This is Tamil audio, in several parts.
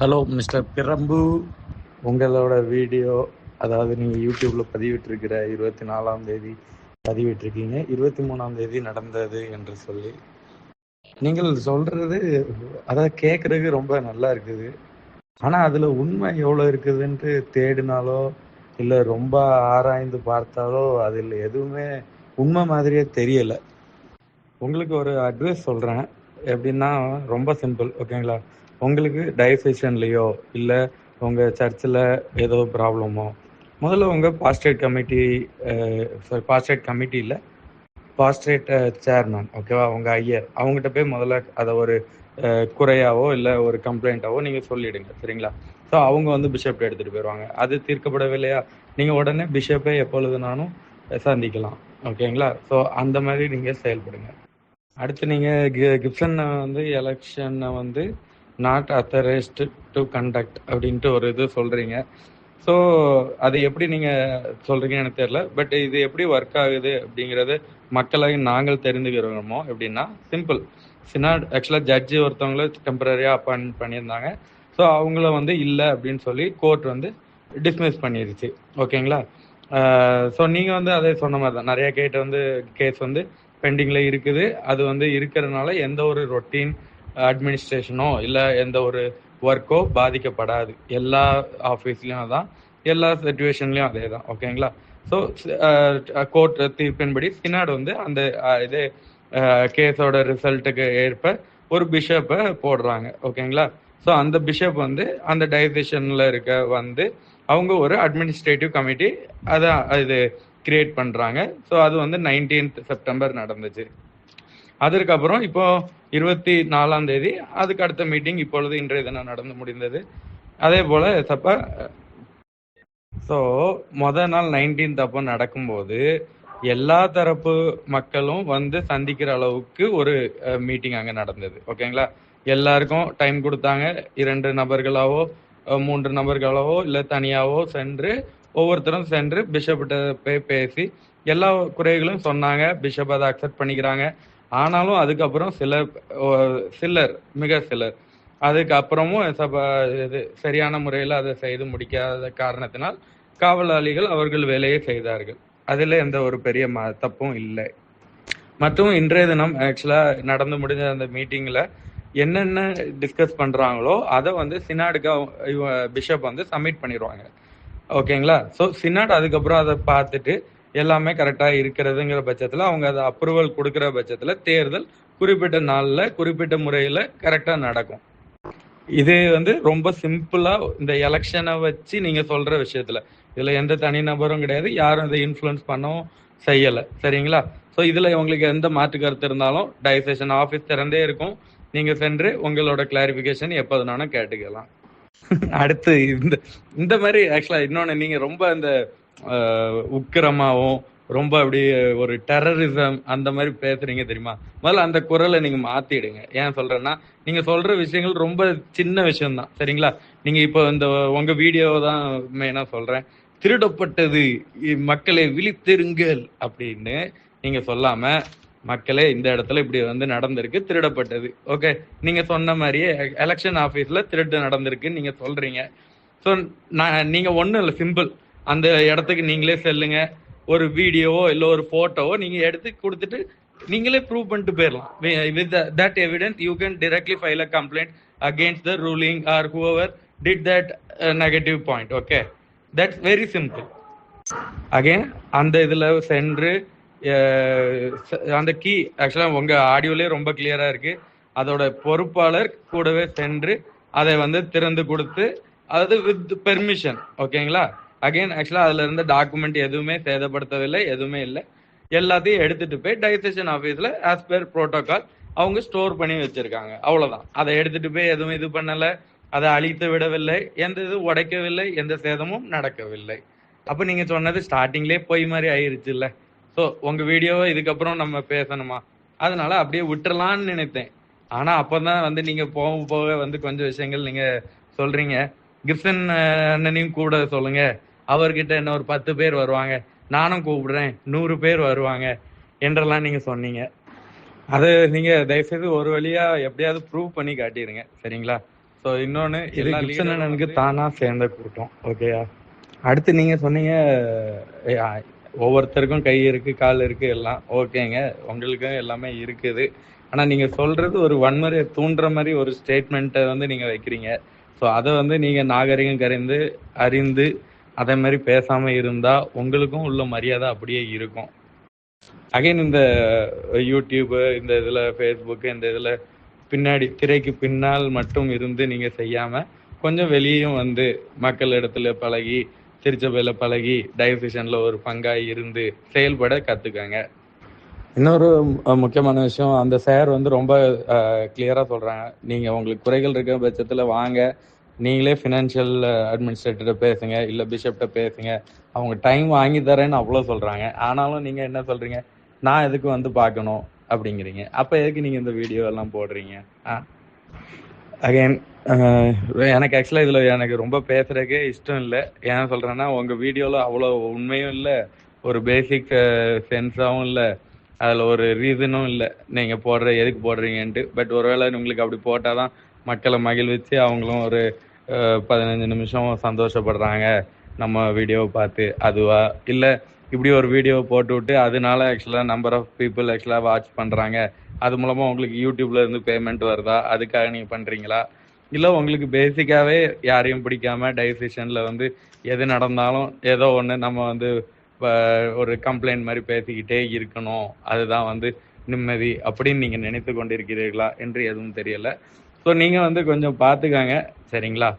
ஹலோ மிஸ்டர் பிரம்பு உங்களோட வீடியோ அதாவது நீங்கள் யூடியூப்பில் பதிவிட்டிருக்கிற இருபத்தி நாலாம் தேதி பதிவிட்டிருக்கீங்க. இருபத்தி மூணாம் தேதி நடந்தது என்று சொல்லி. நீங்கள் சொல்றது அதாவது கேட்கறதுக்கு ரொம்ப நல்லா இருக்குது. ஆனால் அதில் உண்மை எவ்வளோ இருக்குதுன்ட்டு தேடினாலோ இல்லை ரொம்ப ஆராய்ந்து பார்த்தாலோ அதில் எதுவுமே உண்மை மாதிரியே தெரியலை. உங்களுக்கு ஒரு அட்வைஸ் சொல்கிறேன் எப்படின்னா ரொம்ப சிம்பிள் ஓகேங்களா உங்களுக்கு டைசெஷன்லேயோ இல்லை உங்கள் சர்ச்சில் ஏதோ ப்ராப்ளமோ முதல்ல உங்கள் பாஸ்ட்ரேட் கமிட்டி சாரி பாஸ்ட்ரேட் கமிட்டியில் பாஸ்ட்ரேட் சேர்மேன் ஓகேவா உங்கள் ஐயர். அவங்ககிட்ட போய் முதல்ல அதை ஒரு குறையாவோ இல்லை ஒரு கம்ப்ளைண்ட்டாவோ நீங்கள் சொல்லிவிடுங்க சரிங்களா? ஸோ அவங்க வந்து பிஷப் எடுத்துகிட்டு போயிடுவாங்க அது தீர்க்கப்படவில்லையா? நீங்கள் உடனே பிஷப்பை எப்பொழுதுனாலும் சந்திக்கலாம் ஓகேங்களா? ஸோ அந்த மாதிரி நீங்கள் செயல்படுங்க. அடுத்து நீங்கள் கிப்சன் வந்து எலெக்ஷனை வந்து நாட் அத்தரைஸ்டு டு கண்டக்ட் அப்படின்ட்டு ஒரு இது சொல்கிறீங்க ஸோ அது எப்படி நீங்கள் சொல்கிறீங்கன்னு எனக்கு தெரியல. பட் இது எப்படி ஒர்க் ஆகுது அப்படிங்கிறது மக்களாக நாங்கள் தெரிந்துக்கிறோமோ எப்படின்னா சிம்பிள் சினாட் ஆக்சுவலாக ஜட்ஜி ஒருத்தவங்கள டெம்பரரியாக அப்பாயின்ட் பண்ணியிருந்தாங்க. ஸோ அவங்கள வந்து இல்லை அப்படின்னு சொல்லி கோர்ட் வந்து டிஸ்மிஸ் பண்ணிருச்சு. ஓகேங்களா ஸோ நீங்கள் வந்து அதே சொன்ன மாதிரி தான் நிறைய கேட் வந்து கேஸ் வந்து பெண்டிங்கில் இருக்குது. அது வந்து இருக்கிறதுனால எந்த ஒரு ரொட்டீன் அட்மினிஸ்ட்ரேஷனோ இல்லை எந்த ஒரு ஒர்க்கோ பாதிக்கப்படாது. எல்லா ஆஃபீஸ்லேயும் தான் எல்லா சுச்சுவேஷன்லேயும் அதே தான் ஓகேங்களா ஸோ கோர்ட் தீர்ப்பின்படி சினாடு வந்து அந்த இது கேஸோட ரிசல்ட்டுக்கு ஏற்ப ஒரு பிஷப்பை போடுறாங்க. ஓகேங்களா? ஸோ அந்த பிஷப் வந்து அந்த டைசேஷனில் இருக்க வந்து அவங்க ஒரு அட்மினிஸ்ட்ரேட்டிவ் கமிட்டி அதை இது கிரியேட் பண்ணுறாங்க ஸோ அது வந்து நைன்டீன்த் செப்டம்பர் நடந்துச்சு. அதற்கப்புறம் இப்போ இருபத்தி நாலாம் தேதி அதுக்கு அடுத்த மீட்டிங் இப்பொழுது இன்றைய தினம் நடந்து முடிந்தது. அதே போல சப்ப ஸோ முத நாள் நைன்டீன்த் அப்போ நடக்கும்போது எல்லா தரப்பு மக்களும் வந்து சந்திக்கிற அளவுக்கு ஒரு மீட்டிங் அங்கே நடந்தது. ஓகேங்களா எல்லாருக்கும் டைம் கொடுத்தாங்க. இரண்டு நபர்களாவோ மூன்று நபர்களாவோ இல்லை தனியாவோ சென்று ஒவ்வொருத்தரும் சென்று பிஷப்கிட்ட போய் பேசி எல்லா குறைகளும் சொன்னாங்க. பிஷப் அதை அக்செப்ட் பண்ணிக்கிறாங்க. ஆனாலும் அதுக்கப்புறம் சில சிலர் மிக சிலர். அதுக்கப்புறமும் இது சரியான முறையில் அதை செய்து முடிக்காத காரணத்தினால் காவலாளிகள் அவர்கள் வேலையை செய்தார்கள். அதில் எந்த ஒரு பெரிய ம தப்பும் இல்லை. மற்றும் இன்றைய தினம் ஆக்சுவலாக நடந்து முடிஞ்ச அந்த மீட்டிங்கில் என்னென்ன டிஸ்கஸ் பண்ணுறாங்களோ அதை வந்து சினாடுக்கு பிஷப் வந்து சப்மிட் பண்ணிடுவாங்க. ஓகேங்களா? ஸோ சினாட் அதுக்கப்புறம் அதை பார்த்துட்டு எல்லாமே கரெக்டாக இருக்கிறதுங்கிற பட்சத்தில் அவங்க அதை அப்ரூவல் கொடுக்குற பட்சத்தில் தேர்தல் குறிப்பிட்ட நாளில் குறிப்பிட்ட முறையில் கரெக்டாக நடக்கும். இது வந்து ரொம்ப சிம்பிளா இந்த எலெக்ஷனை வச்சு நீங்க சொல்ற விஷயத்துல. இதுல எந்த தனிநபரும் கிடையாது யாரும் இதை இன்ஃப்ளூயன்ஸ் பண்ணவும் செய்யல. சரிங்களா? ஸோ இதுல உங்களுக்கு எந்த மாற்று கருத்து இருந்தாலும் டைசேஷன் ஆஃபீஸ் திறந்தே இருக்கும். நீங்க சென்று உங்களோட கிளாரிஃபிகேஷன் எப்போதுனாலும் கேட்டுக்கலாம். அடுத்து இந்த இந்த மாதிரி ஆக்சுவலா இன்னொன்னு நீங்க ரொம்ப இந்த உக்கிரமாகவும் உக்கிரமாவும் ரொம்ப அப்படி ஒரு டெரரிசம் அந்த மாதிரி பேசுறீங்க தெரியுமா? முதல்ல அந்த குரலை நீங்க மாத்திடுங்க. ஏன் சொல்றேன்னா நீங்க சொல்ற விஷயங்கள் ரொம்ப சின்ன விஷயம் தான் சரிங்களா? நீங்க இப்போ இந்த உங்க வீடியோ தான் மெயினா சொல்றேன். திருடப்பட்டது மக்களை விழித்திருங்கள் அப்படின்னு நீங்க சொல்லாம மக்களே இந்த இடத்துல இப்படி வந்து நடந்திருக்கு திருடப்பட்டது. ஓகே நீங்க சொன்ன மாதிரியே எலெக்ஷன் ஆபீஸ்ல திருட்டு நடந்திருக்குன்னு நீங்க சொல்றீங்க. ஸோ நான் நீங்க ஒன்றும் இல்லை சிம்பிள் அந்த இடத்துக்கு நீங்களே செல்லுங்க. ஒரு வீடியோவோ இல்லை ஒரு போட்டோவோ நீங்க எடுத்து கொடுத்துட்டு நீங்களே ப்ரூவ் பண்ணிட்டு போயிடலாம் with that evidence you can directly file a complaint against the ruling or whoever did that negative point okay that's very simple again அந்த இதுல சென்று uh, அந்த கீ ஆக்சுவலாக உங்க ஆடியோலேயே ரொம்ப கிளியரா இருக்கு. அதோட பொறுப்பாளர் கூடவே சென்று அதை வந்து திறந்து கொடுத்து அது வித் பெர்மிஷன் ஓகேங்களா அகைன் ஆக்சுவலா அதுல இருந்த டாக்குமெண்ட் எதுவுமே சேதப்படுத்தவில்லை எதுவுமே இல்லை. எல்லாத்தையும் எடுத்துட்டு போய் டைஜஷன் ஆஃபீஸ்ல ஆஸ் பேர் ப்ரோட்டோகால் அவங்க ஸ்டோர் பண்ணி வச்சிருக்காங்க. அவ்வளவுதான். அதை எடுத்துட்டு போய் எதுவும் இது பண்ணல அதை அழித்து விடவில்லை எந்த இது உடைக்கவில்லை எந்த சேதமும் நடக்கவில்லை. அப்ப நீங்க சொன்னது ஸ்டார்டிங்லேயே போய் மாதிரி ஆயிருச்சு இல்ல ஸோ உங்க வீடியோவை இதுக்கப்புறம் நம்ம பேசணுமா? அதனால அப்படியே விட்டுறலாம்னு நினைத்தேன். ஆனா அப்பதான் வந்து நீங்க போக போக வந்து கொஞ்சம் விஷயங்கள் நீங்க சொல்றீங்க. கிப்சன் அண்ணனையும் கூட சொல்லுங்க. அவர்கிட்ட என்ன ஒரு பத்து பேர் வருவாங்க. நானும் கூப்பிடுறேன் நூறு பேர் வருவாங்க என்றெல்லாம் நீங்க சொன்னீங்க. அது நீங்க தயவுசெய்து ஒரு வழியா எப்படியாவது ப்ரூவ் பண்ணி காட்டிடுங்க. சரிங்களா? ஸோ இன்னொன்னு இது அண்ணனுக்கு தானா சேர்ந்த கூட்டம். ஓகேயா அடுத்து நீங்க சொன்னீங்க ஒவ்வொருத்தருக்கும் கை இருக்கு கால் இருக்கு எல்லாம் ஓகேங்க. உங்களுக்கும் எல்லாமே இருக்குது. ஆனா நீங்க சொல்றது ஒரு வன்முறையை தூண்டுற மாதிரி ஒரு ஸ்டேட்மெண்ட்டை வந்து நீங்க வைக்கிறீங்க. ஸோ அதை வந்து நீங்க நாகரிகம் கரைந்து அறிந்து அதே மாதிரி பேசாம இருந்தா உங்களுக்கும் உள்ள மரியாதை அப்படியே இருக்கும். அகைன் இந்த யூடியூப் இந்த இதுல ஃபேஸ்புக்கு இந்த இதுல பின்னாடி திரைக்கு பின்னால் மட்டும் இருந்து நீங்க செய்யாம கொஞ்சம் வெளியும் வந்து மக்கள் இடத்துல பழகி திருச்சபையில பழகி டயசிஷன்ல ஒரு பங்கா இருந்து செயல்பட கத்துக்காங்க. இன்னொரு முக்கியமான விஷயம் அந்த சார் வந்து ரொம்ப கிளியரா சொல்றாங்க. நீங்க உங்களுக்கு குறைகள் இருக்க பட்சத்துல வாங்க. நீங்களே ஃபினான்ஷியல் அட்மினிஸ்ட்ரேட்டர்கிட்ட பேசுங்க இல்லை பிஷப்கிட்ட பேசுங்க. அவங்க டைம் வாங்கி தரேன்னு அவ்வளோ சொல்கிறாங்க ஆனாலும் நீங்கள் என்ன சொல்கிறீங்க நான் எதுக்கு வந்து பார்க்கணும்? அப்படிங்கிறீங்க. அப்போ எதுக்கு நீங்கள் இந்த வீடியோ எல்லாம் போடுறீங்க? அகைன் எனக்கு ஆக்சுவலாக இதில் எனக்கு ரொம்ப பேசுறதுக்கே இஷ்டம் இல்லை. ஏன் சொல்கிறேன்னா உங்கள் வீடியோவில் அவ்வளோ உண்மையும் இல்லை. ஒரு பேசிக் சென்ஸாகவும் இல்லை. அதில் ஒரு ரீசனும் இல்லை. நீங்கள் போடுற எதுக்கு போடுறீங்கன்ட்டு. பட் ஒருவேளை உங்களுக்கு அப்படி போட்டால் தான் மக்களை மகிழ்விச்சு அவங்களும் ஒரு பதினஞ்சு நிமிஷம் சந்தோஷப்படுறாங்க. நம்ம வீடியோவை பார்த்து அதுவா? இல்லை இப்படி ஒரு வீடியோ போட்டு விட்டு அதனால ஆக்சுவலாக நம்பர் ஆஃப் பீப்புள் ஆக்சுவலாக வாட்ச் பண்ணுறாங்க அது மூலமாக உங்களுக்கு யூடியூப்ல இருந்து பேமெண்ட் வருதா? அதுக்காக நீங்கள் பண்ணுறீங்களா இல்லை உங்களுக்கு பேசிக்காகவே யாரையும் பிடிக்காம டைசிஷனில் வந்து எது நடந்தாலும் ஏதோ ஒன்று நம்ம வந்து ஒரு கம்ப்ளைண்ட் மாதிரி பேசிக்கிட்டே இருக்கணும். அதுதான் வந்து நிம்மதி அப்படின்னு நீங்கள் நினைத்து கொண்டிருக்கிறீர்களா என்று எதுவும் தெரியலை. ஸோ நீங்கள் வந்து கொஞ்சம் பார்த்துக்காங்க சரிங்களா?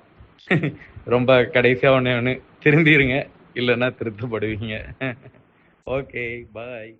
ரொம்ப கடைசியாக ஒன்று ஒன்று திருந்திருங்க. இல்லைன்னா திருத்தப்படுவீங்க. Okay bye